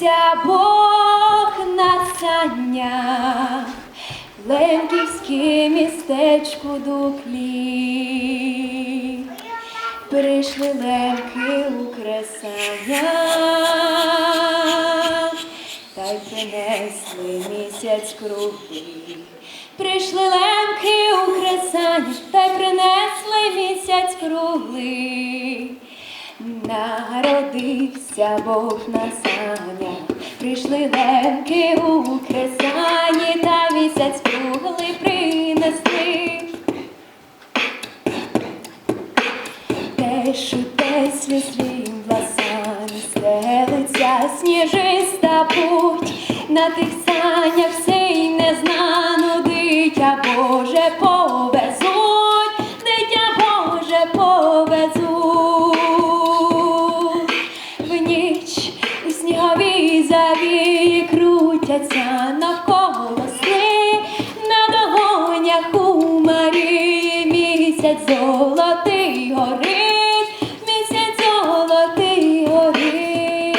Народився Бог на санях, в Лемківське містечку дуклі. Прийшли лемки у кресання, та й принесли місяць круглий. Прийшли лемки у кресання, та й принесли Народився Бог на санях, прийшли лемки у кресані, та місяць круглий принесли. Теж десь віслім власані стелиться сніжиста путь, на тих санях все й незнано дитя Боже повезуть, Крутяться навколо сни, на догонях у Марії місяць золотий гори, місяць золотий горить,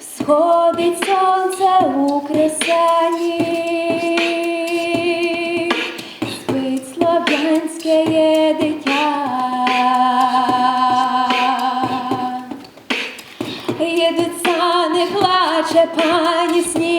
сходить сонце у кресані, спить славянське є дитя. Едет сани плаче пані сніг.